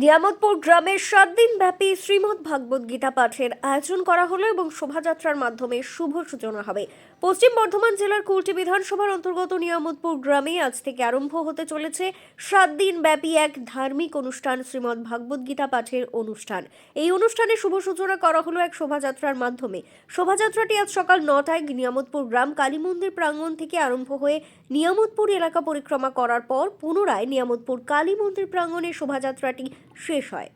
নিয়ামতপুর গ্রামের সাত দিন ব্যাপী শ্রীমদ ভাগবত গীতা পাঠের আয়োজন করা হলো এবং শোভাযাত্রার মাধ্যমে শুভ সূচনা হবে। পশ্চিম বর্ধমান জেলার কুলটি বিধানসভার অন্তর্গত নিয়ামতপুর গ্রামে আজ থেকে আরম্ভ হতে চলেছে সাত দিন ব্যাপী এক ধার্মিক অনুষ্ঠান শ্রীমদ্ ভাগবত গীতা পাঠের অনুষ্ঠান। এই অনুষ্ঠানে শুভ সূচনা করা হলো এক শোভাযাত্রার মাধ্যমে। শোভাযাত্রাটি আজ সকাল নটায় নিয়ামতপুর গ্রাম কালী মন্দির প্রাঙ্গণ থেকে আরম্ভ হয়ে নিয়ামতপুর এলাকা পরিক্রমা করার পর পুনরায় নিয়ামতপুর কালী মন্দির প্রাঙ্গণে শোভাযাত্রাটি শেষ হয়।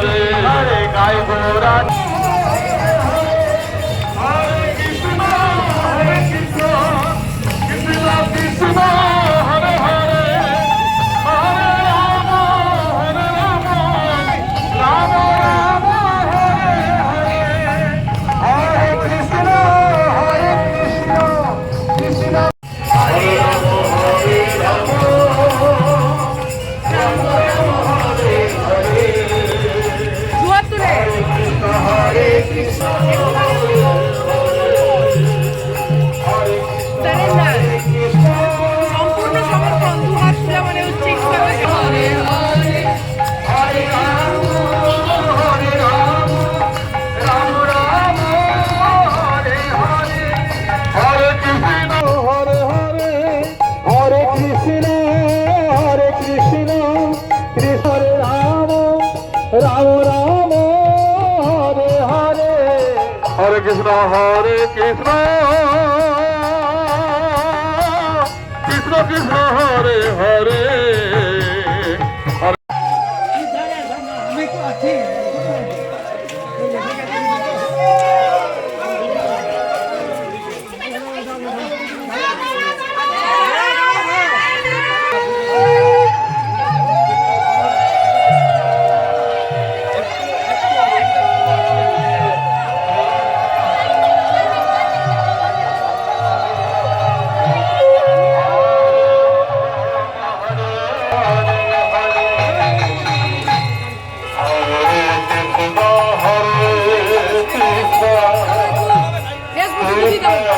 হরে হরে হরে রাম রাম হরে হরে। হরে কৃষ্ণ হরে কৃষ্ণ। কৃষ্ণ কৃষ্ণ হরে হরে। হরে ফেসবুকে